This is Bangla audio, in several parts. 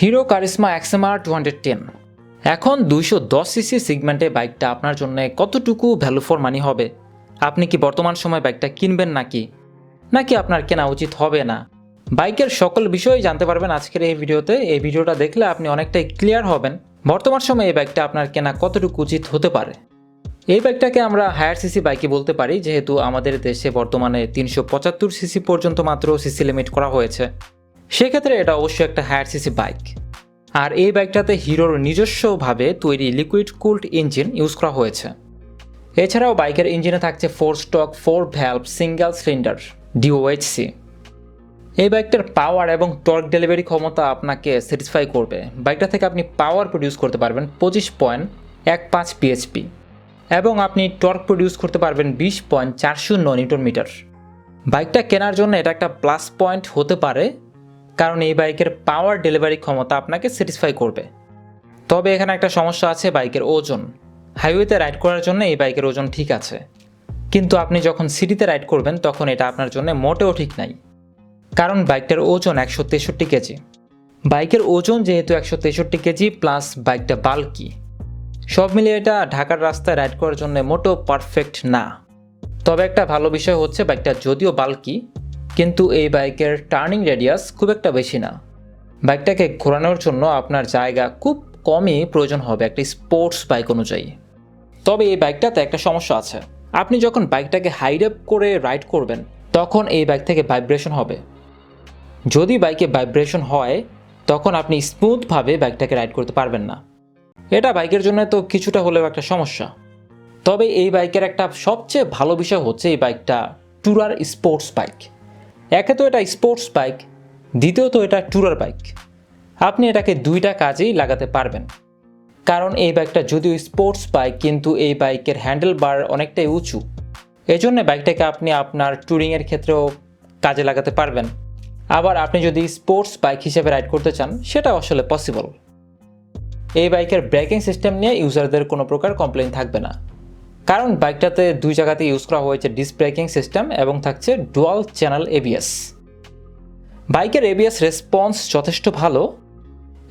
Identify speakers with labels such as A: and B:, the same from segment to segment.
A: Hero Karizma XMR two hundred ten. এখন দুইশো দশ সিসি সিগমেন্টে বাইকটা আপনার জন্য কতটুকু ভ্যালু ফর মানি হবে? আপনি কি বর্তমান সময় বাইকটা কিনবেন নাকি? নাকি আপনার কেনা উচিত হবে না? বাইকের সকল বিষয় জানতে পারবেন আজকের এই ভিডিওতে। এই ভিডিওটা দেখলে আপনি অনেকটাই ক্লিয়ার হবেন বর্তমান সময়ে এই বাইকটা আপনার কেনা কতটুকু উচিত হতে পারে। এই বাইকটাকে আমরা হায়ার সিসি বাইকে বলতে পারি, যেহেতু আমাদের দেশে বর্তমানে তিনশো পঁচাত্তর সিসি পর্যন্ত মাত্র সিসি লিমিট করা হয়েছে। সেক্ষেত্রে এটা অবশ্যই একটা হায়ার সিসি বাইক। আর এই বাইকটাতে হিরোর নিজস্বভাবে তৈরি লিকুইড কুলড ইঞ্জিন ইউজ করা হয়েছে। এছাড়াও বাইকের ইঞ্জিনে থাকছে four stroke, four valve, single cylinder DOHC এই বাইকটার পাওয়ার এবং টর্ক ডেলিভারি ক্ষমতা আপনাকে স্যাটিসফাই করবে। বাইকটা থেকে আপনি পাওয়ার প্রডিউস করতে পারবেন পঁচিশ পয়েন্ট এক পাঁচ পিএইচপি এবং আপনি টর্ক প্রডিউস করতে পারবেন বিশ পয়েন্ট চার শূন্য নিউটন মিটার। বাইকটা কেনার জন্য এটা একটা প্লাস পয়েন্ট হতে পারে। কারণ এই বাইকের পাওয়ার ডেলিভারি ক্ষমতা আপনাকে স্যাটিসফাই করবে। তবে এখানে একটা সমস্যা আছে বাইকের ওজন। হাইওয়েতে রাইড করার জন্য এই বাইকের ওজন ঠিক আছে। কিন্তু আপনি যখন সিটিতে রাইড করবেন, তখন এটা আপনার জন্য মোটেও ঠিক নাই। কারণ বাইকটার ওজন একশো তেষট্টি কেজি। বাইকের ওজন যেহেতু একশো তেষট্টি কেজি প্লাস বাইকটা বাল্কি সব মিলিয়ে এটা ঢাকার রাস্তায় রাইড করার জন্য মোটেও পারফেক্ট না। তবে একটা ভালো বিষয় হচ্ছে বাইকটা যদিও বাল্কি কিন্তু এই বাইকের টার্নিং রেডিয়াস খুব একটা বেশি না। বাইকটাকে ঘোরানোর জন্য আপনার জায়গা খুব কমই প্রয়োজন হবে একটা স্পোর্টস বাইক অনুযায়ী। তবে এই বাইকটাতে একটা সমস্যা আছে। আপনি যখন বাইকটাকে হাইড আপ করে রাইড করবেন, তখন এই বাইক থেকে ভাইব্রেশন হবে। যদি বাইকে ভাইব্রেশন হয়, তখন আপনি স্মুথভাবে বাইকটাকে রাইড করতে পারবেন না। এটা বাইকের জন্য তো কিছুটা হলেও একটা সমস্যা। তবে এই বাইকের একটা সবচেয়ে ভালো বিষয় হচ্ছে এই বাইকটা ট্যুরার স্পোর্টস বাইক একে তো এটা স্পোর্টস বাইক দ্বিতীয়ত এটা ট্যুরার বাইক আপনি এটাকে দুইটা কাজেই লাগাতে পারবেন। কারণ এই বাইকটা যদিও স্পোর্টস বাইক কিন্তু এই বাইকের হ্যান্ডেল বার অনেকটাই উঁচু। এজন্য বাইকটাকে আপনি আপনার ট্যুরিংয়ের ক্ষেত্রেও কাজে লাগাতে পারবেন। আবার আপনি যদি স্পোর্টস বাইক হিসেবে রাইড করতে চান সেটা আসলে পসিবল এই বাইকের ব্রেকিং সিস্টেম নিয়ে ইউজারদের কোনো প্রকার কমপ্লেন থাকবে না। কারণ বাইকটাতে দুই জায়গাতে ইউজ করা হয়েছে ডিস্ক ব্রেকিং সিস্টেম এবং থাকছে ডুয়াল চ্যানেল এবিএস বাইকের এবিএস রেসপন্স যথেষ্ট ভালো।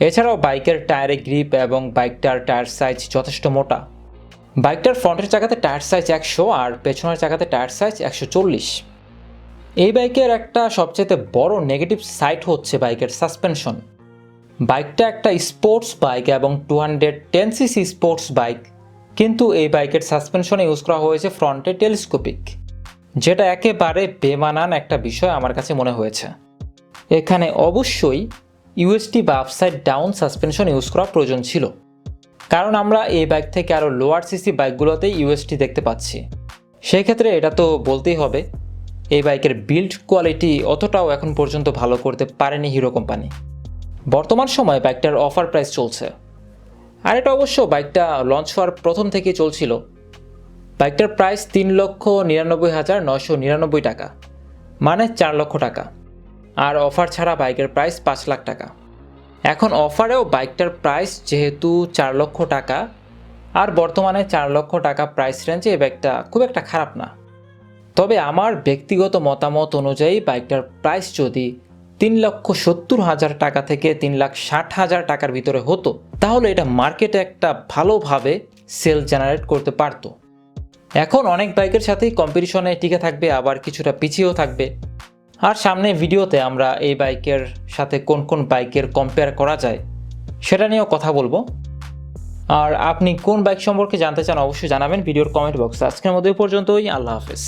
A: এছাড়াও বাইকের টায়ারে গ্রিপ এবং বাইকটার টায়ার সাইজ যথেষ্ট মোটা। বাইকটার ফ্রন্টের চাকাতে টায়ার সাইজ একশো আর পেছনের চাকাতে টায়ার সাইজ একশো চল্লিশ। এই বাইকের একটা সবচেয়ে বড় নেগেটিভ সাইট হচ্ছে বাইকের সাসপেনশন। বাইকটা একটা স্পোর্টস বাইক এবং two hundred ten CC sports bike. কিন্তু এই বাইকের সাসপেনশনে ইউজ করা হয়েছে ফ্রন্টে টেলিস্কোপিক, যেটা একেবারে বেমানান একটা বিষয় আমার কাছে মনে হয়েছে। এখানে অবশ্যই ইউএসটি বা আপসাইড ডাউন সাসপেনশন ইউজ করা প্রয়োজন ছিল, কারণ আমরা এই বাইক থেকে আরও লোয়ার সিসি বাইকগুলোতেই ইউএসটি দেখতে পাচ্ছি। সেই ক্ষেত্রে এটা তো বলতেই হবে, এই বাইকের বিল্ড কোয়ালিটি অতটাও এখন পর্যন্ত ভালো করতে পারেনি হিরো কোম্পানি বর্তমান সময়ে বাইকটার অফার প্রাইস চলছে। আর এটা অবশ্য বাইকটা লঞ্চ হওয়ার প্রথম থেকেই চলছিল। বাইকটার প্রাইস তিন লক্ষ নিরানব্বই হাজার নশো নিরানব্বই টাকা মানে চার লক্ষ টাকা। আর অফার ছাড়া বাইকের প্রাইস পাঁচ লাখ টাকা। এখন অফারেও বাইকটার প্রাইস যেহেতু চার লক্ষ টাকা, আর বর্তমানে চার লক্ষ টাকা প্রাইস রেঞ্জে এই বাইকটা খুব একটা খারাপ না। তবে আমার ব্যক্তিগত মতামত অনুযায়ী বাইকটার প্রাইস যদি তিন লক্ষ সত্তর হাজার টাকা থেকে তিন লাখ ষাট হাজার টাকার ভিতরে হতো। তাহলে এটা মার্কেটে একটা ভালোভাবে সেল জেনারেট করতে পারতো। এখন অনেক বাইকের সাথেই কম্পিটিশনে টিকে থাকবে, আবার কিছুটা পিছিয়েও থাকবে। আর সামনে ভিডিওতে আমরা এই বাইকের সাথে কোন কোন বাইকের কম্পেয়ার করা যায়, সেটা নিয়েও কথা বলব। আর আপনি কোন বাইক সম্পর্কে জানতে চান অবশ্যই জানাবেন ভিডিওর কমেন্ট বক্সে আজকের মধ্যে পর্যন্তই, আল্লাহ হাফেজ।